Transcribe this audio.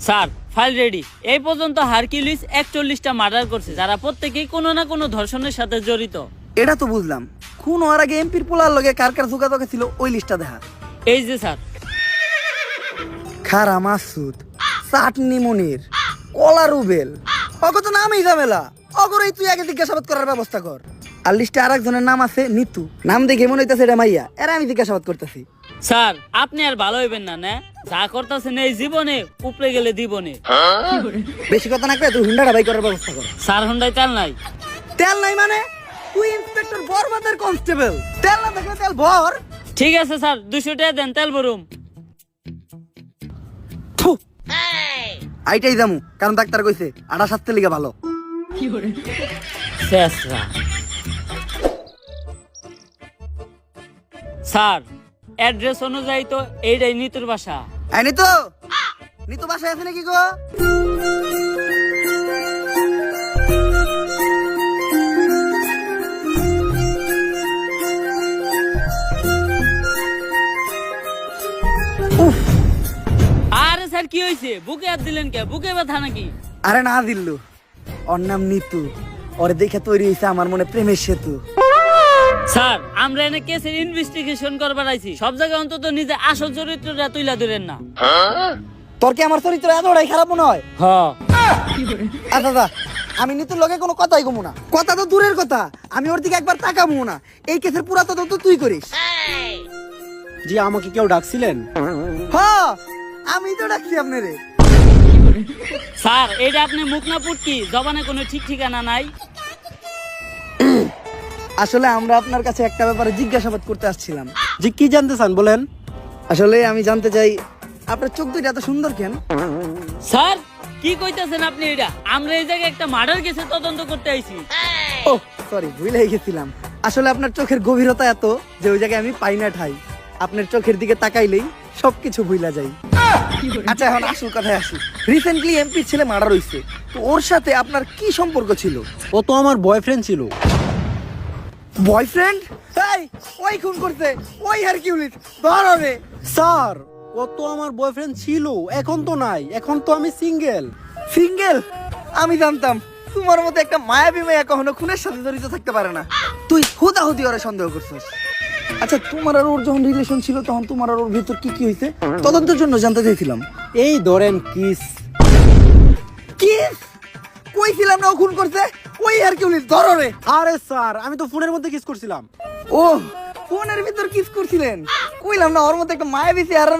Sir file ready এই পর্যন্ত Hercules একচল্লিশটা murder করছে যারা প্রত্যেকেই কোনো না কোনো ধর্ষণের সাথে জড়িত। এটা তো বুঝলাম। খুন হওয়ার আগে এমপির পোলার লগে কার কার যোগাযোগে ছিল ওই লিস্টটা দেখা। এই যে স্যার। খারা মাসুদ চাটনি মনির কলা রুবেল অগ তো নামই ঝামেলা। অগরই তুই আগে জিজ্ঞাসাবাদ করার ব্যবস্থা কর। আর লিস্টে আর একজনের নাম আছে নিতু। নাম দেখে মনে হইতেছে এটা মাইয়া। এরা আমি জিজ্ঞাসাবাদ করতেছি। স্যার আপনি আর ভালো হইবেন না না? যা করতেছেন এই জীবনে উপরে গেলে দিবনে। বেশি কথা না করে তুই হুন্ডাটা বাই করার ব্যবস্থা কর। স্যার হন্ডাই তেল নাই। তেল নাই মানে? তুই ইন্সপেক্টর বরবাদের কনস্টেবল। তেল না থাকলে তেল ভর। ঠিক আছে স্যার দুশো টাকা দেন তেল ভরুম। আইটাই যামু কারণ ডাক্তার কইছে আটা সাততে লিগা ভালো। কি করে শেষরা স্যার অ্যাড্রেস অনুযায়ী তো এইটাই নিতুর বাসা। নিতু! নিতু বাসায় আছে নাকি গো? আরে স্যার কি হয়েছে? বুকে হাত দিলেন কে? বুকে ব্যথা নাকি? আরে না দিল্লু ওর নাম নিতু। ওরে দেখে তৈরি হয়েছে আমার মনে প্রেমের সেতু। স্যার আমরা এনে কেসের ইনভেস্টিগেশন করবার আইছি। সব জায়গায় অন্তত নিজে আসল চরিত্রটা তুইলা ধরেন না। তোর কি আমার চরিত্র এতটাই খারাপ মনে হয়? হ। আচ্ছা দাদা আমি নিতুর লগে কোনো কথাই কমু না। কথা তো দূরের কথা আমি ওর দিকে একবার তাকাবো না। এই কেসের পুরা তদন্ত তুই করিস। জি আমাকে কেউ ডাকছিলেন? হ আমি তো ডাকছি আপনারে। স্যার এটা আপনি মুখ না পুটকি জবানে কোনো ঠিক ঠিকানা নাই? আসলে আমরা আপনার কাছে একটা ব্যাপারে জিজ্ঞাসাবাদ করতে আসছিলাম। জি কি জানতে চান বলেন। আসলে আমি জানতে চাই আপনার চোখ দুইটা এত সুন্দর কেন? স্যার কি কইতাছেন আপনি এটা? আমরা এই জায়গায় একটা মার্ডার কেসে তদন্ত করতে আইছি। ও সরি ভুলে গেছিলাম। আসলে আপনার চোখের গভীরতা এত যে ওই জায়গায় আমি পাই না ঠাই। আপনার চোখের দিকে তাকাইলেই সবকিছু ভুলা যাই। আচ্ছা এখন আসল কথায় আসি। রিসেন্টলি এমপি ছেলে মারা হইছে। তো ওর সাথে আপনার কি সম্পর্ক ছিল? ও তো আমার বয়ফ্রেন্ড ছিল। বয়ফ্রেন্ড এই ওই খুন করছে। ওই হারকিউলিস ধর রে। স্যার ও তো আমার বয়ফ্রেন্ড ছিল। এখন তো নাই। এখন তো আমি সিঙ্গেল সিঙ্গেল আমি জানতাম। তোমার মতো একটা মায়াবী মেয়ে কখনো খুনের সাথে জড়িত থাকতে পারে না। তুই হুদাহুদি ওরে সন্দেহ করছিস। আচ্ছা তোমার আর ওর যখন রিলেশন ছিল তখন তোমার আর ওর ভিতর কি কি হয়েছে তদন্তের জন্য জানতে চাইছিলাম। এই ধরেন কিস। কিস? কই ছিলাম না ও খুন করছে? কই আর কি ধরো রে। আরে স্যার আমি তো ফোনের মধ্যে কিস করছিলাম। ও ফোনের ভিতর কিস করছিলেন? কইলাম না ওর মধ্যে একটা মায়াবী চেহারা